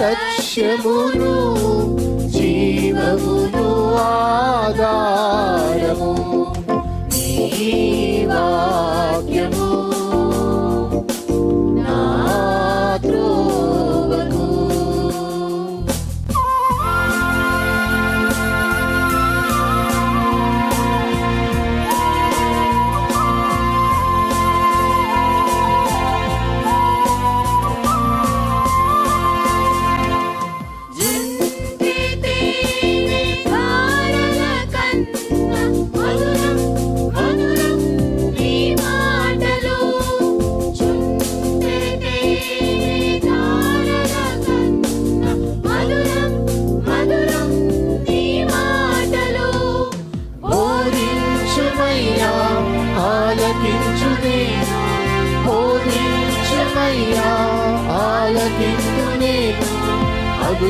సత్యమును జీవమును ఆధారము నీ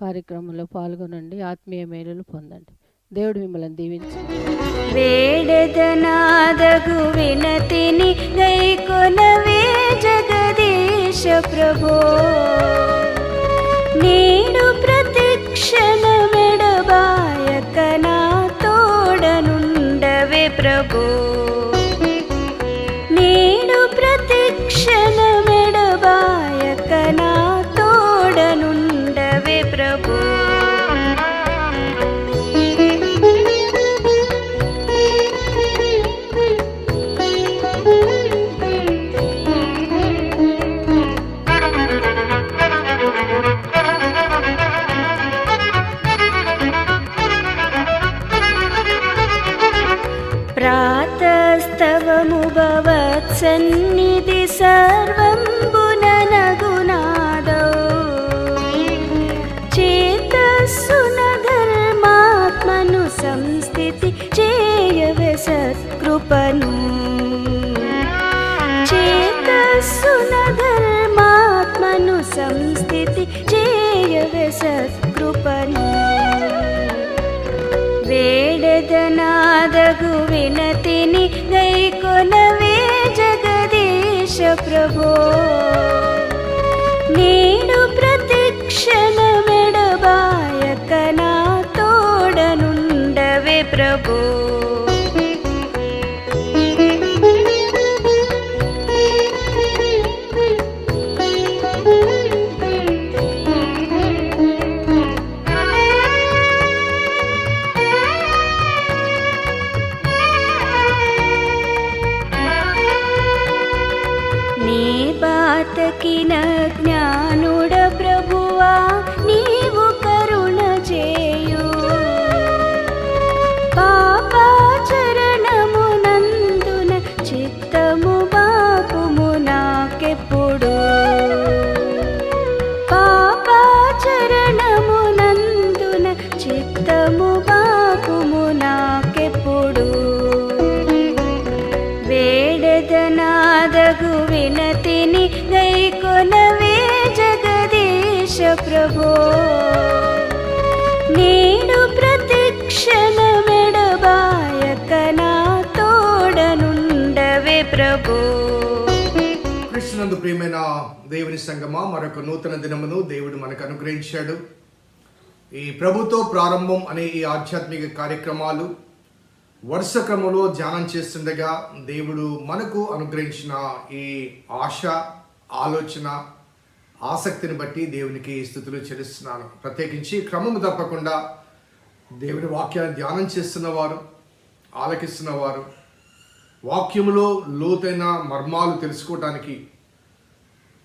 కార్యక్రమంలో పాల్గొనండి. ఆత్మీయ మేలులు పొందండి. దేవుడు మిమ్మల్ని దీవించి. వేడదనాదగు వినతిని గైకొనవే జగదీశ ప్రభో. నేను ప్రతిక్షణ మెడబాయక నా తోడనుండవే ప్రభో. జగదీశ సంగమా మరొక నూతన దినమును దేవుడు మనకు అనుగ్రహించాడు. ఈ ప్రభుతో ప్రారంభం అనే ఈ ఆధ్యాత్మిక కార్యక్రమాలు వరుస క్రమంలో ధ్యానం చేస్తుండగా దేవుడు మనకు అనుగ్రహించిన ఈ ఆశ ఆలోచన ఆసక్తిని బట్టి దేవునికి స్థుతులు చెల్లిస్తున్నాను. ప్రత్యేకించి క్రమము తప్పకుండా దేవుని వాక్యాన్ని ధ్యానం చేస్తున్నవారు ఆలకిస్తున్నవారు వాక్యములో లోతైన మర్మాలు తెలుసుకోవటానికి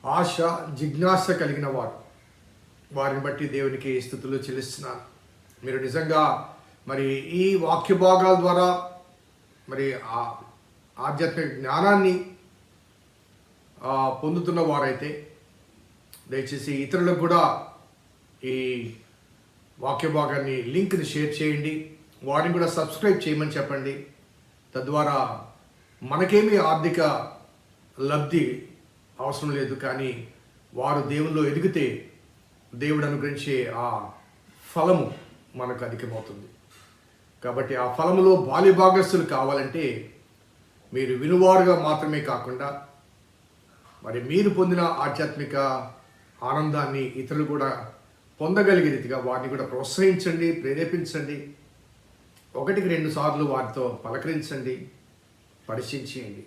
ఆశ జిజ్ఞాస కలిగిన వారు వారిని బట్టి దేవునికి స్థుతులు చెల్లిస్తున్నాను. మీరు నిజంగా మరి ఈ వాక్య భాగాల ద్వారా మరి ఆ ఆధ్యాత్మిక జ్ఞానాన్ని పొందుతున్న వారైతే దయచేసి ఇతరులకు కూడా ఈ వాక్య భాగాన్ని లింక్ని షేర్ చేయండి. వారిని కూడా సబ్స్క్రైబ్ చేయమని చెప్పండి. తద్వారా మనకేమీ ఆర్థిక లబ్ధి అవసరం లేదు కానీ వారు దేవుల్లో ఎదిగితే దేవుడు అనుగ్రహించే ఆ ఫలము మనకు అధికమవుతుంది. కాబట్టి ఆ ఫలములో బాల్య భాగస్థులు కావాలంటే మీరు వినువారుగా మాత్రమే కాకుండా మరి మీరు పొందిన ఆధ్యాత్మిక ఆనందాన్ని ఇతరులు కూడా పొందగలిగే రీతిగా వారిని కూడా ప్రోత్సహించండి ప్రేరేపించండి. ఒకటికి రెండు సార్లు వారితో పలకరించండి పరిశీలించేయండి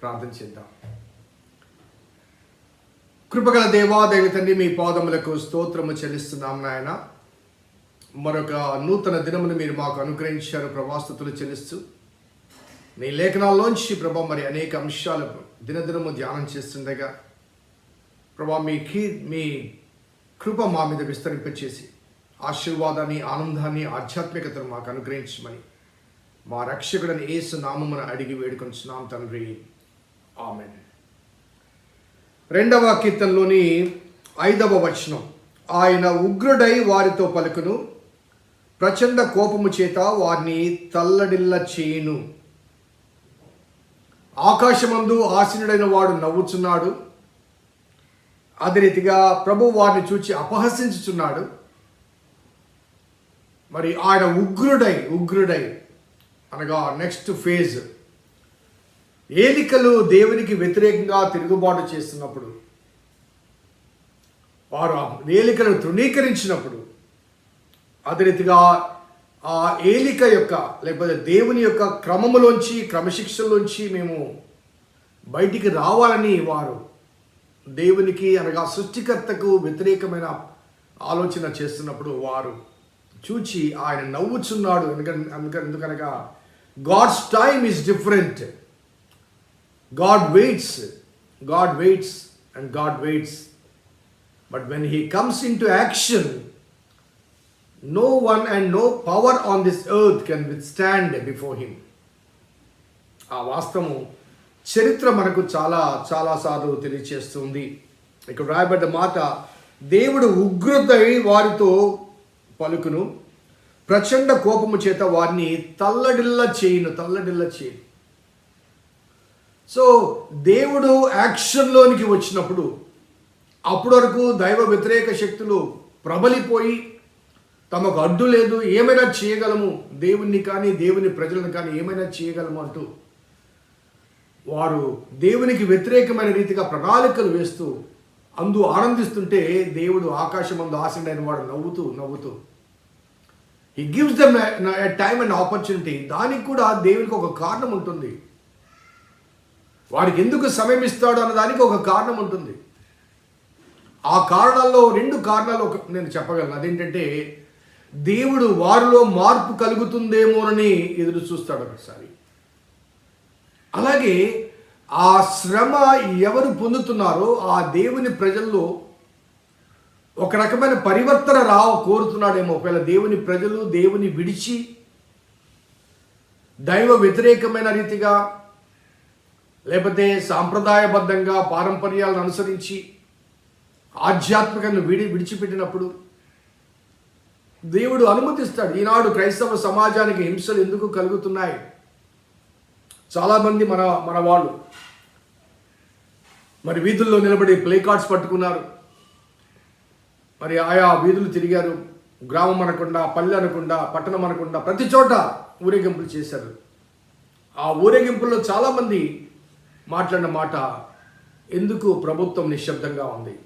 ప్రార్థన చేద్దాం. కృపగల దేవాదేవి తండ్రి మీ పాదములకు స్తోత్రము చెల్లిస్తున్నాం నాయన. మరొక నూతన దినమును మీరు మాకు అనుగ్రహించారు ప్రభాస్తుతులు చెల్లిస్తూ. నీ లేఖనాల్లోంచి ప్రభా మరి అనేక అంశాలు దినదినము ధ్యానం చేస్తుండగా ప్రభా మీ కీ మీ కృప మా మీద విస్తరింపచేసి ఆశీర్వాదాన్ని ఆనందాన్ని ఆధ్యాత్మికతను మాకు అనుగ్రహించమని మా రక్షకుడని ఏసు నామమును అడిగి వేడుకొంచున్నాం తండ్రి. ఆమెన్. రెండవ కీర్తనలోని ఐదవ వచనం. ఆయన ఉగ్రుడై వారితో పలుకును ప్రచండ కోపము చేత వారిని తల్లడిల్ల చేయును. ఆకాశమందు ఆసీనుడైన వాడు నవ్వుచున్నాడు. అదే రీతిగా ప్రభు వారిని చూచి అపహసించుచున్నాడు. మరి ఆయన ఉగ్రుడై ఉగ్రుడై అనగా నెక్స్ట్ ఫేజ్ ఏలికలు దేవునికి వ్యతిరేకంగా తిరుగుబాటు చేస్తున్నప్పుడు వారు ఆ ఏలికలను తృణీకరించినప్పుడు అదే రీతిగా ఆ ఏలిక యొక్క లేకపోతే దేవుని యొక్క క్రమములోంచి క్రమశిక్షణలోంచి మేము బయటికి రావాలని వారు దేవునికి అనగా సృష్టికర్తకు వ్యతిరేకమైన ఆలోచన చేస్తున్నప్పుడు వారు చూచి ఆయన నవ్వుచున్నాడు. ఎందుకని అందుకని ఎందుకనగా God's time is different. God waits God waits and God waits but when he comes into action no one and no power on this earth can withstand before him ఆ వాస్తవము చరిత్ర మనకు చాలా చాలాసార్లు తెలియచేస్తుంది. ఇక్కడ రాయబడ్డ మాట దేవుడు ఉగ్రతై వారితో పలుకును ప్రచండ కోపము చేత వారిని తల్లడిల్ల చేయును తల్లడిల్ల చేయును. సో దేవుడు యాక్షన్లోనికి వచ్చినప్పుడు అప్పటి వరకు దైవ వ్యతిరేక శక్తులు ప్రబలిపోయి తమకు అడ్డు లేదు ఏమైనా చేయగలము? దేవుణ్ణి కానీ దేవుని ప్రజలను కానీ ఏమైనా చేయగలము అంటూ వారు దేవునికి వ్యతిరేకమైన రీతిగా ప్రణాళికలు వేస్తూ అందు ఆనందిస్తుంటే దేవుడు ఆకాశం అందు ఆశండైన వాడు నవ్వుతూ నవ్వుతూ he gives them time and opportunity దానికి కూడా దేవునికి ఒక కారణం ఉంటుంది. వాడికి ఎందుకు సమయం ఇస్తాడు అన్నదానికి ఒక కారణం ఉంటుంది. ఆ కారణాల్లో రెండు కారణాలు ఒక నేను చెప్పగలను. అదేంటంటే దేవుడు వారిలో మార్పు కలుగుతుందేమోనని ఎదురు చూస్తాడు ఒకసారి. అలాగే ఆ శ్రమ ఎవరు పొందుతున్నారో ఆ దేవుని ప్రజల్లో ఒక రకమైన పరివర్తన రావు కోరుతున్నాడేమో. ఒకవేళ దేవుని ప్రజలు దేవుని విడిచి దైవ వ్యతిరేకమైన రీతిగా లేకపోతే సాంప్రదాయబద్ధంగా పారంపర్యాలను అనుసరించి ఆధ్యాత్మికంగా విడి విడిచిపెట్టినప్పుడు దేవుడు అనుమతిస్తాడు ఈనాడు క్రైస్తవ సమాజానికి హింసలు ఎందుకు కలుగుతున్నాయి? చాలామంది మన మన వాళ్ళు మరి వీధుల్లో నిలబడి ప్లే కార్డ్స్ పట్టుకున్నారు. మరి ఆయా వీధులు తిరిగారు. గ్రామం అనకుండా పల్లె అనకుండా పట్టణం అనకుండా ప్రతి చోట ఊరేగింపులు చేశారు. ఆ ఊరేగింపుల్లో చాలామంది మాట్లాడిన మాట ఎందుకు ప్రభుత్వం నిశ్శబ్దంగా ఉంది?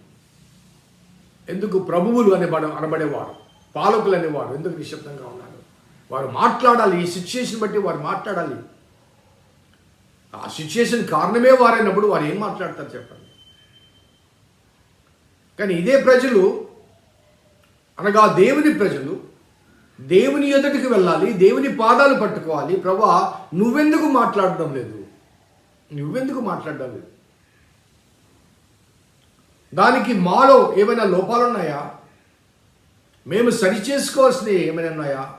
ఎందుకు ప్రభువులు అనేబడ అనబడేవారు? పాలకులు అనేవారు ఎందుకు నిశ్శబ్దంగా ఉన్నారు? వారు మాట్లాడాలి ఈ సిచ్యుయేషన్ బట్టి వారు మాట్లాడాలి. ఆ సిచ్యుయేషన్ కారణమే వారైనప్పుడు వారు ఏం మాట్లాడతారు చెప్పండి? కానీ ఇదే ప్రజలు అనగా దేవుని ప్రజలు దేవుని ఎదుటికి వెళ్ళాలి దేవుని పాదాలు పట్టుకోవాలి ప్రభా నువ్వెందుకు మాట్లాడడం లేదు? నువ్వెందుకు మాట్లాడడం లేదు? దానికి మాలో ఏమైనా లోపాలు ఉన్నాయా మేము సరి చేసుకోవాల్సినవి ఏమైనా ఉన్నాయా?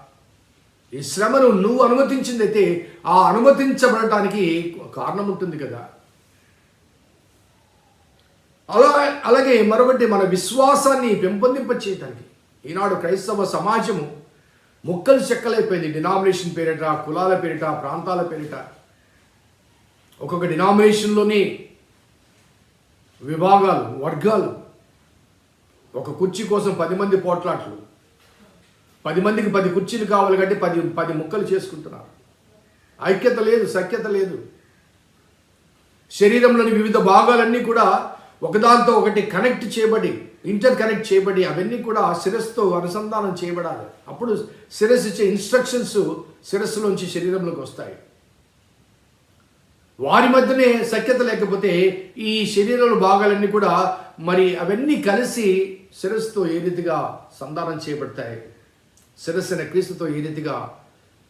ఈ శ్రమను నువ్వు అనుమతించిందైతే ఆ అనుమతించబడటానికి కారణం ఉంటుంది కదా. అలా అలాగే మరొకటి మన విశ్వాసాన్ని పెంపొందింప చేయటానికి ఈనాడు క్రైస్తవ సమాజము ముక్కలు చెక్కలైపోయింది. డినామినేషన్ పేరిట కులాల పేరిట ప్రాంతాల పేరిట. ఒక్కొక్క డినామినేషన్లోని విభాగాలు వర్గాలు. ఒక కుర్చీ కోసం పది మంది పోట్లాట్లు. పది మందికి పది కుర్చీలు కావాలి కంటే పది పది ముక్కలు చేసుకుంటున్నారు. ఐక్యత లేదు సఖ్యత లేదు. శరీరంలోని వివిధ భాగాలన్నీ కూడా ఒకదాంతో ఒకటి కనెక్ట్ చేయబడి ఇంటర్ కనెక్ట్ చేయబడి అవన్నీ కూడా శిరస్సుతో అనుసంధానం చేయబడాలి. అప్పుడు శిరస్సు ఇచ్చే ఇన్స్ట్రక్షన్స్ శిరస్సులోంచి శరీరంలోకి వస్తాయి. వారి మధ్యనే సఖ్యత లేకపోతే ఈ శరీరంలో భాగాలన్నీ కూడా మరి అవన్నీ కలిసి శిరస్సుతో ఏ రీతిగా సంధానం చేయబడతాయి? శిరస్సు క్రీస్తుతో ఏ రీతిగా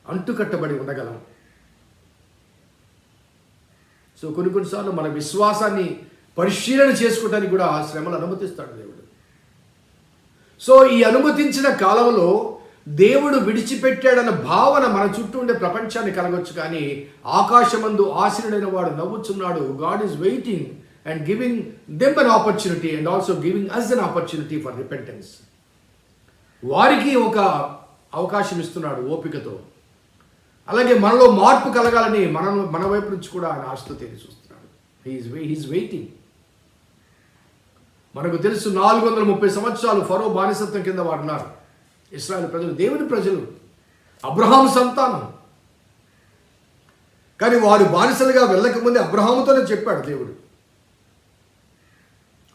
అంటుకట్టబడి ఉండగలం? సో కొన్ని కొన్నిసార్లు మన విశ్వాసాన్ని పరిశీలన చేసుకోవడానికి కూడా శ్రమలు అనుమతిస్తాడు దేవుడు. సో ఈ అనుమతించిన కాలంలో దేవుడు విడిచిపెట్టాడన్న భావన మన చుట్టూ ఉండే ప్రపంచాన్ని కలగొచ్చు కానీ ఆకాశమందు ఆశీనుడైన వాడు నవ్వుచున్నాడు. God is waiting and giving them an opportunity and also giving us an opportunity for repentance వారికి ఒక అవకాశం ఇస్తున్నాడు ఓపికతో. అలాగే మనలో మార్పు కలగాలని మన మన వైపు నుంచి కూడా ఆయన ఆశతో తెలిసి చూస్తున్నాడు హీఈస్ హీఈస్ వెయిటింగ్ మనకు తెలుసు నాలుగు వందల ముప్పై సంవత్సరాలు ఫరో బానిసత్వం కింద వాడున్నారు. ఇస్రాయల్ ప్రజలు దేవుని ప్రజలు. అబ్రహాం సంతానం. కానీ వారు బానిసలుగా వెళ్ళకముందే అబ్రహాముతోనే చెప్పాడు దేవుడు.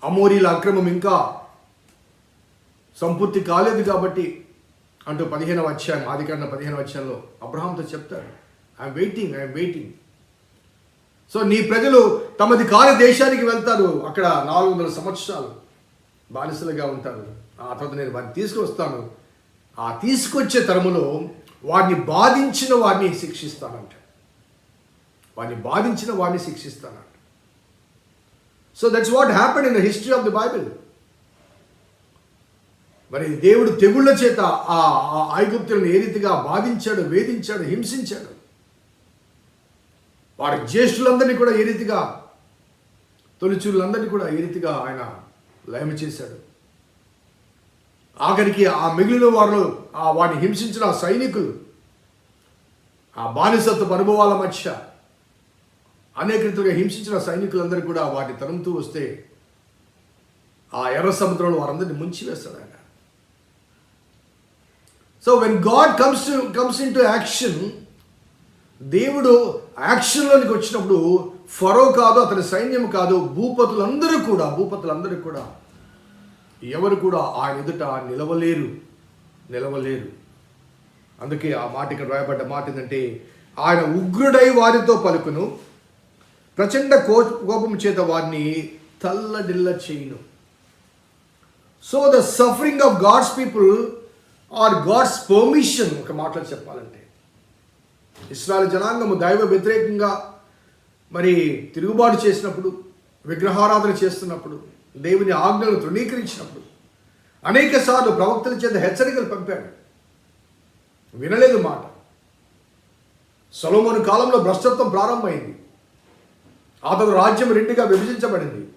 అమోరీల అక్రమం ఇంకా సంపూర్తి కాలేదు కాబట్టి అంటూ పదిహేనవ అధ్యాయం ఆదికాండ పదిహేనవ అధ్యాయంలో అబ్రహాంతో చెప్తాడు. I'm waiting I'm waiting so నీ ప్రజలు తమది కాని దేశానికి వెళ్తారు. అక్కడ నాలుగు వందల సంవత్సరాలు బానిసలుగా ఉంటారు. ఆ తర్వాత నేను వారిని తీసుకువస్తాను. ఆ తీసుకొచ్చే తరములో వారిని బాధించిన వారిని శిక్షిస్తానంట. వారిని బాధించిన వారిని శిక్షిస్తానంట. So that's what happen in the history of the Bible మరి దేవుడు తెగుళ్ళ చేత ఆ ఆ ఐగుప్తులను ఏ రీతిగా బాధించాడు వేధించాడు హింసించాడు? వారి జ్యేష్ఠులందరినీ కూడా ఏ రీతిగా తొలిచూరులందరినీ కూడా ఏ రీతిగా ఆయన లయమ చేశాడు? ఆఖరికి ఆ మిగిలిన వారు ఆ వారిని హింసించిన ఆ సైనికులు ఆ బానిసత్వ అనుభవాల మధ్య అనేక రీతిగా హింసించిన సైనికులందరూ కూడా వాటిని తరుముతూ వస్తే ఆ ఎర్ర సముద్రంలో వారందరినీ ముంచి వేస్తాడు ఆయన so when God comes comes into action దేవుడు యాక్షన్లోనికి వచ్చినప్పుడు ఫరో కాదు అతని సైన్యం కాదు భూపతులందరూ కూడా భూపతులందరూ కూడా ఎవరు కూడా ఆయన ఎదుట నిలవలేరు నిలవలేరు. అందుకే ఆ మాట ఇక్కడ రాయబడ్డ మాట ఏంటంటే ఆయన ఉగ్రుడై వారితో పలుకును ప్రచండ కో కోపం చేత వారిని తల్లడిల్ల చేయును. So the suffering of God's people are God's permission ఒక మాటలో చెప్పాలంటే. ఇస్రాయల్ జనాంగము దైవ వ్యతిరేకంగా మరి తిరుగుబాటు చేసినప్పుడు విగ్రహారాధన చేస్తున్నప్పుడు దేవుని ఆజ్ఞలను తృణీకరించినప్పుడు అనేక సార్లు ప్రవక్తల చేత హెచ్చరికలు పంపాడు. వినలేదు మాట. సొలొమోను కాలంలో భ్రష్టత్వం ప్రారంభమైంది. అతను రాజ్యం రెండుగా విభజించబడింది.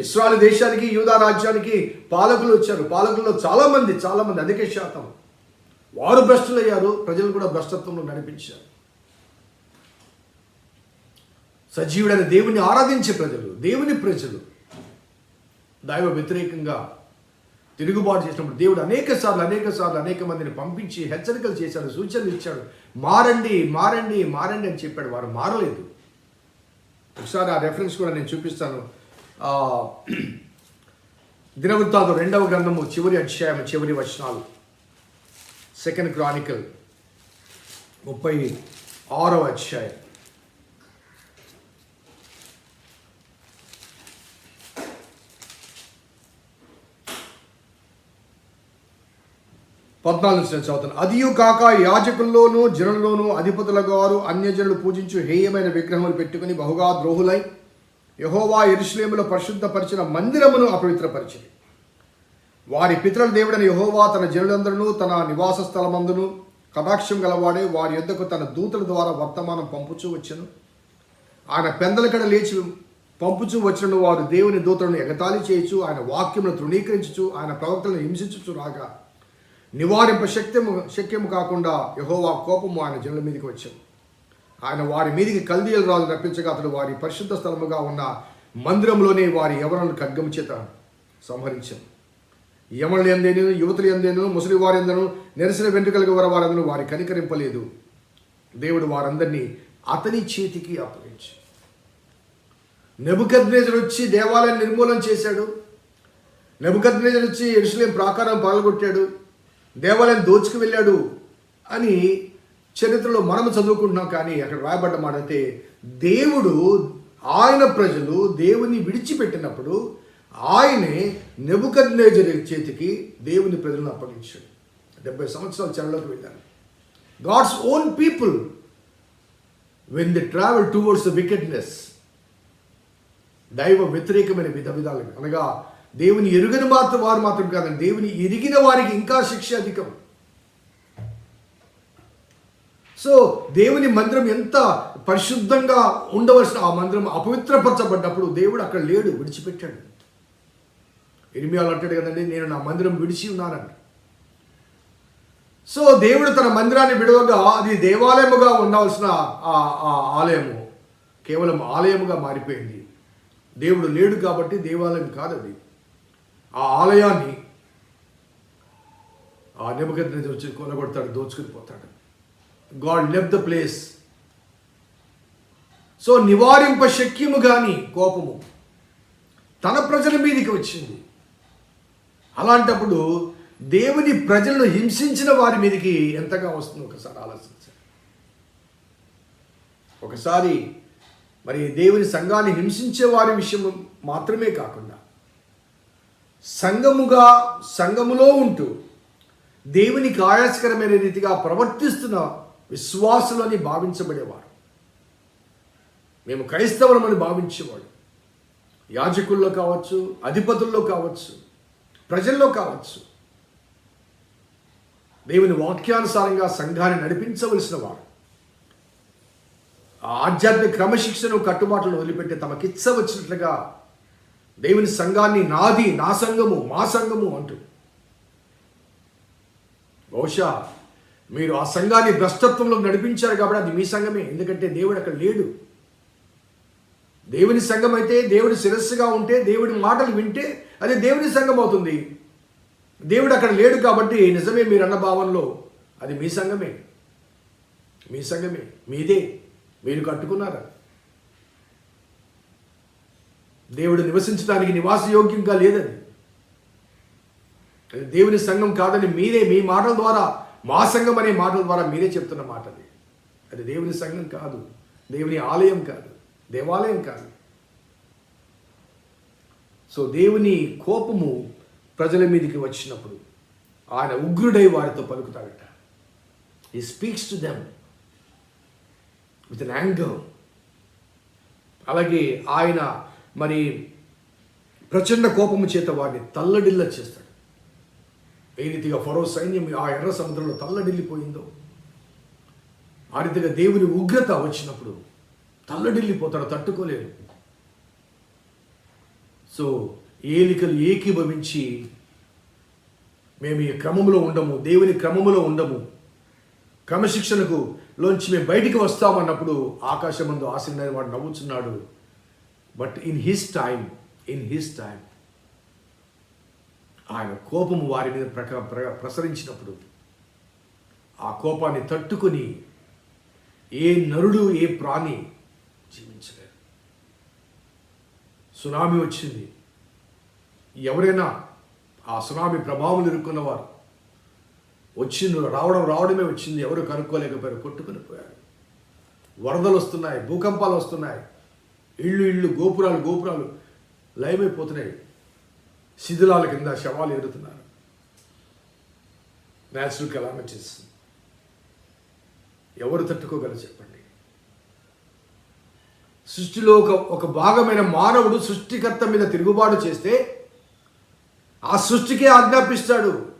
ఇస్రాయల్ దేశానికి యూదా రాజ్యానికి పాలకులు వచ్చారు. పాలకుల్లో చాలామంది చాలామంది అధిక శాతం వారు భ్రష్టులయ్యారు. ప్రజలు కూడా భ్రష్టత్వంలో నడిపించారు. సజీవుడైన దేవుని ఆరాధించే ప్రజలు దేవుని ప్రజలు దైవ వ్యతిరేకంగా తిరుగుబాటు చేసినప్పుడు దేవుడు అనేక సార్లు అనేక సార్లు అనేక మందిని పంపించి హెచ్చరికలు చేశాడు సూచనలు ఇచ్చాడు. మారండి మారండి మారండి అని చెప్పాడు. వారు మారలేదు. ఒకసారి ఆ రెఫరెన్స్ కూడా నేను చూపిస్తాను. ఆ, దినవృత్తాంతం రెండవ గ్రంథము చివరి అధ్యాయం చివరి వచనాలు. సెకండ్ క్రానికల్ ముప్పై ఆరవ అధ్యాయం. పద్నాలుగు నుంచి చదువుతాను. అదియు కాక యాజకుల్లోనూ జనుల్లోనూ అధిపతుల గారు అన్యజనులు పూజించు హేయమైన విగ్రహములు పెట్టుకుని బహుగా ద్రోహులై యహోవా ఎరుశ్లేములో పరిశుద్ధపరిచిన మందిరమును అపవిత్రపరిచింది వారి పితరుల దేవుడైన యహోవా తన జనులందరూ తన నివాస స్థలమందును కటాక్షం గలవాడే వారి యొద్దకు తన దూతల ద్వారా వర్తమానం పంపుచూ వచ్చను. ఆయన పెందలకడ లేచి పంపుచూ వచ్చిన వారు దేవుని దూతలను ఎగతాళి చేయొచ్చు ఆయన వాక్యమును తృణీకరించుచు ఆయన ప్రవక్తలను హింసించుచు రాగా నివారింప శక్యము శక్యము కాకుండా యహోవా కోపము ఆయన జనుల మీదకి వచ్చింది. ఆయన వారి మీదికి కల్దీయలు రాజు రప్పించగా అతడు వారి పరిశుద్ధ స్థలముగా ఉన్న మందిరంలోనే వారి యవనులను ఖడ్గము చేత సంహరించాను యమనులు ఎందేను యువతులు ఎందేను ముసలి వారు ఎందను నెరసిన వెంట్రుకలకు వర వారందరూ వారి కనికరింపలేదు. దేవుడు వారందరినీ అతని చేతికి అప్పగించి నెబుకద్నేజర్ వచ్చి దేవాలయాన్ని నిర్మూలన చేశాడు. నెబుకద్నేజర్ వచ్చి ఎరుసలేం ప్రాకారం పగలగొట్టాడు. దేవాలయం దోచుకు వెళ్ళాడు అని చరిత్రలో మనము చదువుకుంటున్నాం కానీ అక్కడ రాయబడ్డ మాట అయితే దేవుడు ఆయన ప్రజలు దేవుని విడిచిపెట్టినప్పుడు ఆయనే నెబుకద్నేజర్ చేతికి దేవుని ప్రజలను అప్పగించాడు. డెబ్బై సంవత్సరాల చెరలోకి వెళ్ళారు. God's own people when the travel towards the wickedness. దైవ వ్యతిరేకమైన విధ విధాలు అనగా దేవుని ఎరుగని మాత్రం వారు మాత్రం కాదండి. దేవుని ఎరిగిన వారికి ఇంకా శిక్ష అధికం. సో దేవుని మందిరం ఎంత పరిశుద్ధంగా ఉండవలసిన ఆ మందిరం అపవిత్రపరచబడ్డప్పుడు దేవుడు అక్కడ లేడు విడిచిపెట్టాడు. ఎనిమిది అంటాడు కదండి నేను నా మందిరం విడిచి ఉన్నానండి సో దేవుడు తన మందిరాన్ని విడవగా అది దేవాలయముగా ఉండవలసిన ఆ ఆలయము కేవలం ఆలయముగా మారిపోయింది. దేవుడు లేడు కాబట్టి దేవాలయం కాదు అది ఆ ఆలయాన్ని ఆ నెమ్మకద్ర వచ్చి కొనగొడతాడు దోచుకుని పోతాడు. God left the place. So నివారింప శక్యము కానీ కోపము తన ప్రజల మీదకి వచ్చింది. అలాంటప్పుడు దేవుని ప్రజలను హింసించిన వారి మీదకి ఎంతగా వస్తుందో ఒకసారి ఆలోచించాలి ఒకసారి మరి దేవుని సంఘాన్ని హింసించే వారి విషయం మాత్రమే కాకుండా సంఘముగా సంఘములో ఉంటూ దేవునికి ఆయాసకరమైన రీతిగా ప్రవర్తిస్తున్న విశ్వాసులని భావించబడేవారు. మేము క్రైస్తవులమని భావించేవాడు యాజకుల్లో కావచ్చు అధిపతుల్లో కావచ్చు ప్రజల్లో కావచ్చు. దేవుని వాక్యానుసారంగా సంఘాన్ని నడిపించవలసిన వారు ఆధ్యాత్మిక క్రమశిక్షను కట్టుబాట్లను వదిలిపెట్టి తమకిచ్చవచ్చినట్లుగా దేవుని సంఘాన్ని నాది నా సంఘము మా సంఘము అంటూ బహుశా మీరు ఆ సంఘాన్ని భ్రష్టత్వంలో నడిపించారు కాబట్టి అది మీ సంఘమే ఎందుకంటే దేవుడు అక్కడ లేడు. దేవుని సంఘం అయితే దేవుడి శిరస్సుగా ఉంటే దేవుడి మాటలు వింటే అది దేవుని సంఘం అవుతుంది. దేవుడు అక్కడ లేడు కాబట్టి నిజమే మీరు అన్న భావంలో అది మీ సంఘమే. మీ సంఘమే మీదే. మీరు కట్టుకున్నారా? దేవుడు నివసించడానికి నివాసయోగ్యంగా లేదని. దేవుని సంఘం కాదని మీరే మీ మాటల ద్వారా మా సంఘం అనే మాటల ద్వారా మీరే చెప్తున్న మాట అది అది దేవుని సంఘం కాదు దేవుని ఆలయం కాదు దేవాలయం కాదు. సో దేవుని కోపము ప్రజల మీదకి వచ్చినప్పుడు ఆయన ఉగ్రుడై వారితో పలుకుతాడట. He speaks to them with an anger అలాగే ఆయన మరి ప్రచండ కోపము చేత వాడిని తల్లడిల్ల చేస్తాడు. ఏ రీతిగా ఫరో సైన్యం ఆ ఎర్ర సముద్రంలో తల్లడిల్లిపోయిందో ఆ రీతిగా దేవుని ఉగ్రత వచ్చినప్పుడు తల్లడిల్లిపోతాడు తట్టుకోలేరు సో ఏలికలు ఏకీభవించి మేము ఈ క్రమంలో ఉండము దేవుని క్రమములో ఉండము. క్రమశిక్షణకు లోంచి మేము బయటికి వస్తామన్నప్పుడు ఆకాశమందు ఆశీర్వాద వాడు నవ్వుచున్నాడు. But in his time in his time ఆయన కోపము వారి మీద ప్రక ప్ర- ప్రసరించినప్పుడు ఆ కోపాన్ని తట్టుకొని ఏ నరుడు ఏ ప్రాణి జీవించలేరు సునామీ వచ్చింది. ఎవరైనా ఆ సునామీ ప్రభావం ఇరుక్కున్నవారు వచ్చింది రావడం రావడమే వచ్చింది. ఎవరు కనుక్కోలేకపోయారు కొట్టుకుని పోయారు. వరదలు వస్తున్నాయి భూకంపాలు వస్తున్నాయి. ఇళ్ళు ఇళ్ళు గోపురాలు గోపురాలు లయమైపోతున్నాయి. శిథిలాల కింద శవాలు ఎడుతున్నారు న్యాచురల్ కెలామిటీస్ ఎవరు తట్టుకోగలరు చెప్పండి? సృష్టిలో ఒక ఒక భాగమైన మానవుడు సృష్టికర్త మీద తిరుగుబాటు చేస్తే ఆ సృష్టికే ఆజ్ఞాపిస్తాడు.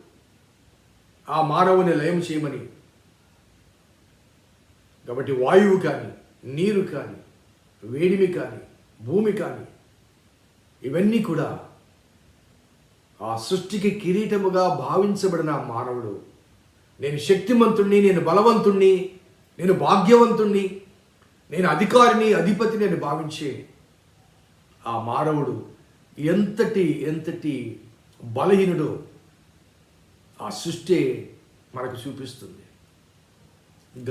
ఆ మానవుని లయం చేయమని. కాబట్టి వాయువు కానీ నీరు కానీ వేడిమి కానీ భూమి కానీ ఇవన్నీ కూడా ఆ సృష్టికి కిరీటముగా భావించబడిన మానవుడు. నేను శక్తిమంతుణ్ణి నేను బలవంతుణ్ణి నేను భాగ్యవంతుణ్ణి నేను అధికారిని అధిపతిని అని భావించే ఆ మానవుడు ఎంతటి ఎంతటి బలహీనుడో ఆ సృష్టి మనకు చూపిస్తుంది.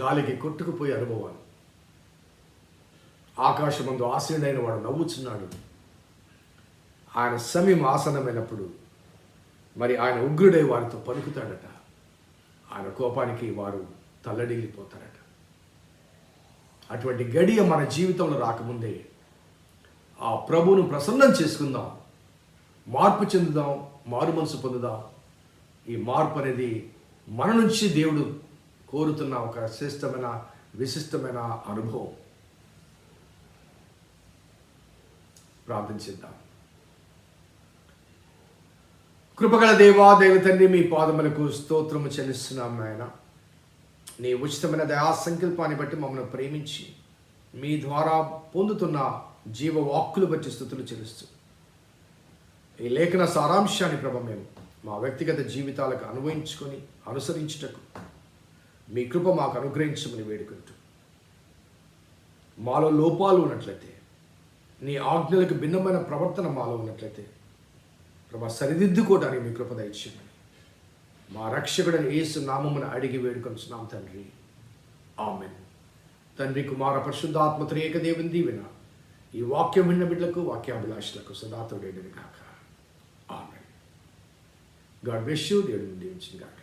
గాలికి కొట్టుకుపోయే అనుభవాలు. ఆకాశమందు ఆశీనుడైన వాడు నవ్వుచున్నాడు. ఆయన సమయం ఆసనమైనప్పుడు మరి ఆయన ఉగ్రుడై వారితో పలుకుతాడట. ఆయన కోపానికి వారు తల్లడిల్లిపోతారట. అటువంటి గడియ మన జీవితంలో రాకముందే ఆ ప్రభువును ప్రసన్నం చేసుకుందాం. మార్పు చెందుదాం మారు మనసు పొందుదాం. ఈ మార్పు అనేది మన నుంచి దేవుడు కోరుతున్న ఒక శ్రేష్టమైన విశిష్టమైన అనుభవం. ప్రార్థించిద్దాం కృపగల దేవా దేవతండ్రి మీ పాదములకు స్తోత్రము చెల్లిస్తున్నాం నాయన. నీ ఉచితమైన దయా సంకల్పాన్ని బట్టి మమ్మల్ని ప్రేమించి మీ ద్వారా పొందుతున్న జీవవాక్కులు బట్టి స్థుతులు చెల్లిస్తూ. ఈ లేఖన సారాంశాన్ని ప్రభ మేము మా వ్యక్తిగత జీవితాలకు అనుభవించుకొని అనుసరించుటకు మీ కృప మాకు అనుగ్రహించమని వేడుకుంటూ. మాలో లోపాలు ఉన్నట్లయితే నీ ఆజ్ఞలకు భిన్నమైన ప్రవర్తన మాలో ఉన్నట్లయితే ప్రభా సరిదిద్దుకోవడానికి మీ కృప దయచేయమని మా రక్షకుడని యేసు నామమున అడిగి వేడుకొంచున్నాం తండ్రి. ఆమెన్. తండ్రి కుమార పరిశుద్ధాత్మ త్రేక దేవుని దీవెన ఈ వాక్యం విన్న బిడ్డలకు వాక్యాభిలాషులకు సదాతోడేడని కాక ఆమెన్. గాడ్ బెస్ యూ దేవుడిని దీవించింది కాక